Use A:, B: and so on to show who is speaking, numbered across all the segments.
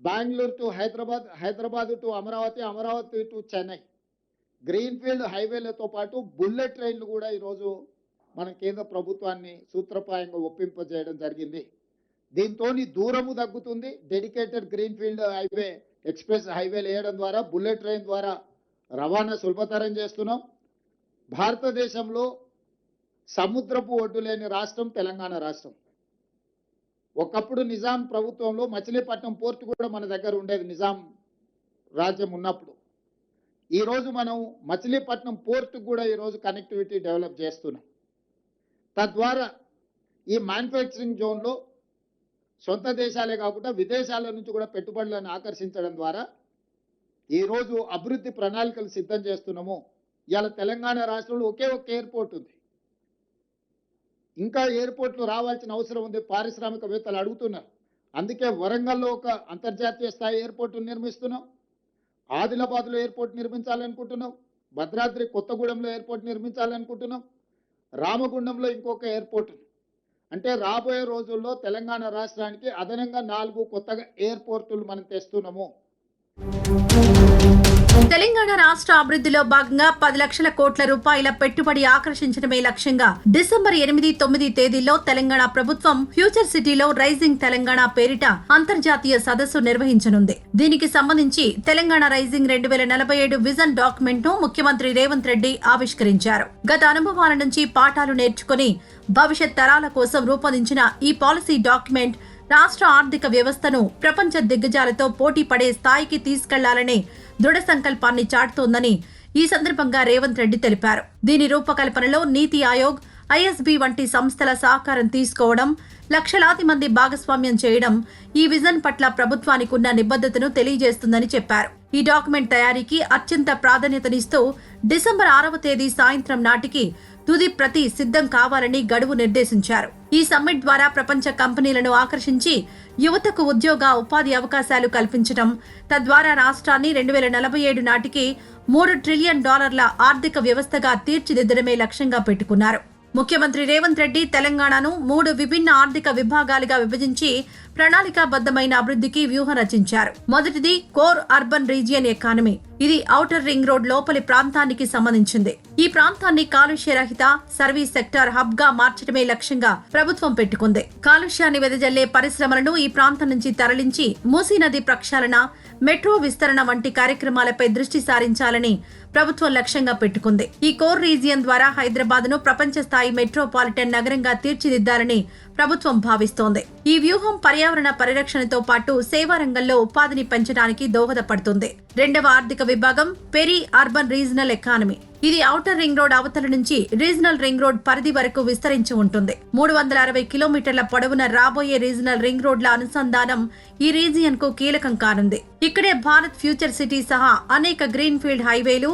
A: Bengaluru to Hyderabad Hyderabad to Amaravati Amaravati to Chennai. Greenfield హైవేలతో పాటు bullet ట్రైన్లు కూడా ఈరోజు మన కేంద్ర ప్రభుత్వాన్ని సూత్రప్రాయంగా ఒప్పింపజేయడం జరిగింది. దీంతో దూరము తగ్గుతుంది. డెడికేటెడ్ గ్రీన్ఫీల్డ్ హైవే ఎక్స్ప్రెస్ హైవేలు వేయడం ద్వారా బుల్లెట్ ట్రైన్ ద్వారా రవాణా సులభతరం చేస్తున్నాం. భారతదేశంలో సముద్రపు ఒడ్డు లేని రాష్ట్రం తెలంగాణ రాష్ట్రం. ఒకప్పుడు నిజాం ప్రభుత్వంలో మచిలీపట్నం పోర్టు కూడా మన దగ్గర ఉండేది నిజాం రాజ్యం ఉన్నప్పుడు. ఈరోజు మనం మచిలీపట్నం పోర్టు కూడా ఈరోజు కనెక్టివిటీ డెవలప్ చేస్తున్నాం. తద్వారా ఈ మ్యానుఫ్యాక్చరింగ్ జోన్లో సొంత దేశాలే కాకుండా విదేశాల నుంచి కూడా పెట్టుబడులను ఆకర్షించడం ద్వారా ఈరోజు అభివృద్ధి ప్రణాళికలు సిద్ధం చేస్తున్నాము. ఇవాళ తెలంగాణ రాష్ట్రంలో ఒకే ఒక ఎయిర్పోర్ట్ ఉంది. ఇంకా ఎయిర్పోర్ట్లు రావాల్సిన అవసరం ఉంది. పారిశ్రామికవేత్తలు అడుగుతున్నారు. అందుకే వరంగల్లో ఒక అంతర్జాతీయ స్థాయి ఎయిర్పోర్ట్ నిర్మిస్తున్నాం. ఆదిలాబాద్లో ఎయిర్పోర్ట్ నిర్మించాలనుకుంటున్నాం. భద్రాద్రి కొత్తగూడెంలో ఎయిర్పోర్ట్ నిర్మించాలనుకుంటున్నాం. రామగుండంలో ఇంకొక ఎయిర్పోర్ట్ అంటే రాబోయే రోజుల్లో తెలంగాణ రాష్ట్రానికి అదనంగా నాలుగు కొత్తగా ఎయిర్పోర్టులు మనం తెస్తున్నాము.
B: తెలంగాణ రాష్ట్ర అభివృద్ధిలో భాగంగా పది లక్షల కోట్ల రూపాయల పెట్టుబడి ఆకర్షించడమే లక్ష్యంగా డిసెంబర్ ఎనిమిది తొమ్మిది తేదీల్లో తెలంగాణ ప్రభుత్వం ఫ్యూచర్ సిటీలో రైజింగ్ తెలంగాణ పేరిట అంతర్జాతీయ సదస్సు నిర్వహించనుంది. దీనికి సంబంధించి తెలంగాణ రైజింగ్ రెండు వేల నలభై ఏడు విజన్ డాక్యుమెంట్ను ముఖ్యమంత్రి రేవంత్ రెడ్డి ఆవిష్కరించారు. గత అనుభవాల నుంచి పాఠాలు నేర్చుకుని భవిష్యత్ తరాల కోసం రూపొందించిన ఈ పాలసీ డాక్యుమెంట్ రాష్ట్ర ఆర్థిక వ్యవస్థను ప్రపంచ దిగ్గజాలతో పోటీ పడే స్థాయికి తీసుకెళ్ళాలనే దృఢ సంకల్పాన్ని చాటుతోందని ఈ సందర్భంగా రేవంత్ రెడ్డి తెలిపారు. దీని రూపకల్పనలో నీతి ఆయోగ్ ఐఎస్బి వంటి సంస్థల సహకారం తీసుకోవడం లక్షలాది మంది భాగస్వామ్యం చేయడం ఈ విజన్ పట్ల ప్రభుత్వానికి ఉన్న నిబద్ధతను తెలియజేస్తుందని చెప్పారు. ఈ డాక్యుమెంట్ తయారీకి అత్యంత ప్రాధాన్యతనిస్తూ డిసెంబర్ ఆరవ తేదీ సాయంత్రం నాటికి తుది ప్రతి సిద్ధం కావాలని గడువు నిర్దేశించారు. ఈ సమ్మిట్ ద్వారా ప్రపంచ కంపెనీలను ఆకర్షించి యువతకు ఉద్యోగ ఉపాధి అవకాశాలు కల్పించడం తద్వారా రాష్ట్రాన్ని రెండు వేల నలభై ఏడు నాటికి మూడు ట్రిలియన్ డాలర్ల ఆర్థిక వ్యవస్థగా తీర్చిదిద్దడమే లక్ష్యంగా పెట్టుకున్నారు. ముఖ్యమంత్రి రేవంత్ రెడ్డి తెలంగాణను మూడు విభిన్న ఆర్థిక విభాగాలుగా విభజించి ప్రణాళికాబద్ధమైన అభివృద్ధికి వ్యూహం రచించారు. మొదటిది కోర్ అర్బన్ రీజియన్ ఎకానమీ. ఇది ఔటర్ రింగ్ రోడ్ లోపలి ప్రాంతానికి సంబంధించింది. ఈ ప్రాంతాన్ని కాలుష్య రహిత సర్వీస్ సెక్టార్ హబ్గా మార్చడమే లక్ష్యంగా ప్రభుత్వం పెట్టుకుంది. కాలుష్యాన్ని వెదజల్లే పరిశ్రమలను ఈ ప్రాంతం నుంచి తరలించి మూసీ నది ప్రక్షాళన మెట్రో విస్తరణ వంటి కార్యక్రమాలపై దృష్టి సారించాలని ప్రభుత్వం లక్ష్యంగా పెట్టుకుంది. ఈ కోర్ రీజియన్ ద్వారా హైదరాబాద్ను ప్రపంచ స్థాయి మెట్రోపాలిటన్ నగరంగా తీర్చిదిద్దాలని ప్రభుత్వం భావిస్తోంది. ఈ వ్యూహం పర్యావరణ పరిరక్షణతో పాటు సేవా రంగంలో ఉపాధిని పెంచడానికి దోహదపడుతుంది. రెండవ ఆర్థిక విభాగం పెరి అర్బన్ రీజనల్ ఎకానమీ. ఇది ఔటర్ రింగ్ రోడ్ అవతల నుంచి రీజనల్ రింగ్ రోడ్ పరిధి వరకు విస్తరించి ఉంటుంది. మూడు వందల అరవై కిలోమీటర్ల పొడవున రాబోయే రీజనల్ రింగ్ రోడ్ల అనుసంధానం ఈ రీజియన్కు కీలకం కానుంది. ఇక్కడే భారత్ ఫ్యూచర్ సిటీ సహా అనేక గ్రీన్ ఫీల్డ్ హైవేలు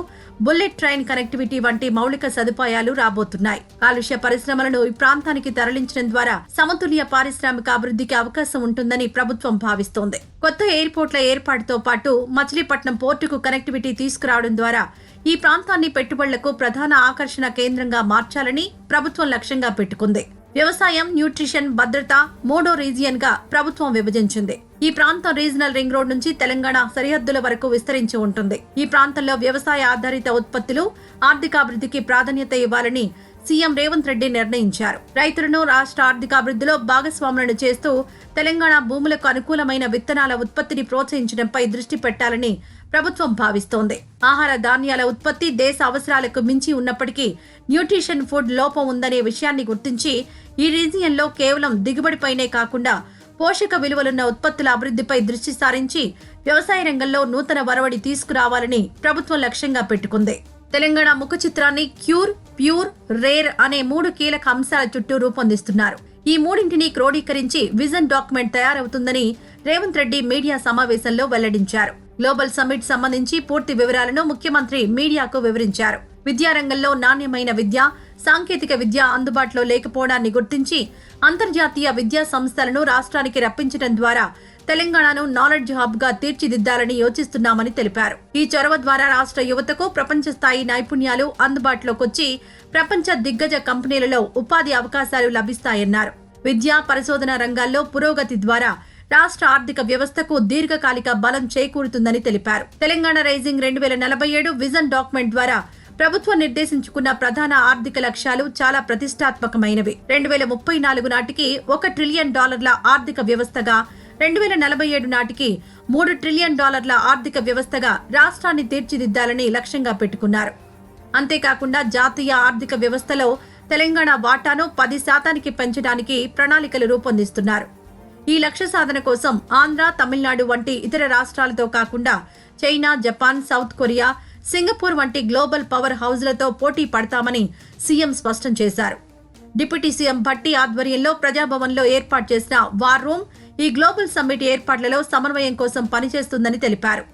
B: బుల్లెట్ ట్రైన్ కనెక్టివిటీ వంటి మౌలిక సదుపాయాలు రాబోతున్నాయి. కాలుష్య పరిశ్రమలను ఈ ప్రాంతానికి తరలించడం ద్వారా సమతుల్య పారిశ్రామిక అభివృద్ధికి అవకాశం ఉంటుందని ప్రభుత్వం భావిస్తోంది. కొత్త ఎయిర్పోర్ట్ల ఏర్పాటుతో పాటు మచిలీపట్నం పోర్టుకు కనెక్టివిటీ తీసుకురావడం ద్వారా ఈ ప్రాంతాన్ని పెట్టుబడులకు ప్రధాన ఆకర్షణ కేంద్రంగా మార్చాలని ప్రభుత్వం లక్ష్యంగా పెట్టుకుంది. వ్యవసాయం న్యూట్రిషన్ భద్రత మూడో రీజియన్గా ప్రభుత్వం విభజించింది. ఈ ప్రాంతం రీజనల్ రింగ్ రోడ్ నుంచి తెలంగాణ సరిహద్దుల వరకు విస్తరించి ఉంటుంది. ఈ ప్రాంతంలో వ్యవసాయ ఆధారిత ఉత్పత్తులు ఆర్థికాభివృద్ధికి ప్రాధాన్యత ఇవ్వాలని సీఎం రేవంత్ రెడ్డి నిర్ణయించారు. రైతులను రాష్ట్ర ఆర్థికాభివృద్ధిలో భాగస్వాములను చేస్తూ తెలంగాణ భూములకు అనుకూలమైన విత్తనాల ఉత్పత్తిని ప్రోత్సహించడంపై దృష్టి పెట్టాలని ప్రభుత్వం భావిస్తోంది. ఆహార ధాన్యాల ఉత్పత్తి దేశ అవసరాలకు మించి ఉన్నప్పటికీ న్యూట్రిషన్ ఫుడ్ లోపం ఉందనే విషయాన్ని గుర్తించి ఈ రీజియన్లో కేవలం దిగుబడిపైనే కాకుండా పోషక విలువలున్న ఉత్పత్తుల అభివృద్ధిపై దృష్టి సారించి వ్యవసాయ రంగంలో నూతన వరవడి తీసుకురావాలని ప్రభుత్వం లక్ష్యంగా పెట్టుకుంది. తెలంగాణ ముఖ చిత్రాన్ని క్యూర్ ప్యూర్ రేర్ అనే మూడు కీలక అంశాల చుట్టూ రూపొందిస్తున్నారు. ఈ మూడింటిని క్రోడీకరించి విజన్ డాక్యుమెంట్ తయారవుతుందని రేవంత్ రెడ్డి మీడియా సమావేశంలో వెల్లడించారు. గ్లోబల్ సమ్మిట్ సంబంధించి పూర్తి వివరాలను ముఖ్యమంత్రి మీడియాకు వివరించారు. విద్యారంగంలో నాణ్యమైన విద్య సాంకేతిక విద్య అందుబాటులో లేకపోవడాన్ని గుర్తించి అంతర్జాతీయ విద్యా సంస్థలను రాష్ట్రానికి రప్పించడం ద్వారా తెలంగాణను నాలెడ్జ్ హబ్గా తీర్చిదిద్దాలని యోచిస్తున్నామని తెలిపారు. ఈ చొరవ ద్వారా రాష్ట్ర యువతకు ప్రపంచ స్థాయి నైపుణ్యాలు అందుబాటులోకొచ్చి ప్రపంచ దిగ్గజ కంపెనీలలో ఉపాధి అవకాశాలు లభిస్తాయన్నారు. విద్యా పరిశోధన రంగాల్లో పురోగతి ద్వారా రాష్ట్ర ఆర్థిక వ్యవస్థకు దీర్ఘకాలిక బలం చేకూరుతుందని తెలిపారు. తెలంగాణ రైజింగ్ రెండు వేల నలభై ఏడు విజన్ డాక్యుమెంట్ ద్వారా ప్రభుత్వం నిర్దేశించుకున్న ప్రధాన ఆర్థిక లక్ష్యాలు చాలా ప్రతిష్టాత్మకమైనవి. రెండు వేల ముప్పై నాలుగు నాటికి ఒక ట్రిలియన్ డాలర్ల ఆర్థిక వ్యవస్థగా రెండు వేల నలభై ఏడు నాటికి మూడు ట్రిలియన్ డాలర్ల ఆర్థిక వ్యవస్థగా రాష్ట్రాన్ని తీర్చిదిద్దాలని లక్ష్యంగా పెట్టుకున్నారు. అంతేకాకుండా జాతీయ ఆర్థిక వ్యవస్థలో తెలంగాణ వాటాను పది శాతానికి పెంచడానికి ప్రణాళికలు రూపొందిస్తున్నారు. ఈ లక్ష్య సాధన కోసం ఆంధ్ర తమిళనాడు వంటి ఇతర రాష్ట్రాలతో కాకుండా China Japan South Korea Singapore వంటి గ్లోబల్ పవర్ హౌజ్లతో పోటీ పడతామని సీఎం స్పష్టం చేశారు. డిప్యూటీ సీఎం భట్టి ఆధ్వర్యంలో ప్రజాభవన్లో ఏర్పాటు చేసిన వార్ రూమ్ ఈ గ్లోబల్ సమ్మిట్ ఏర్పాట్లలో సమన్వయం కోసం పనిచేస్తుందని తెలిపారు.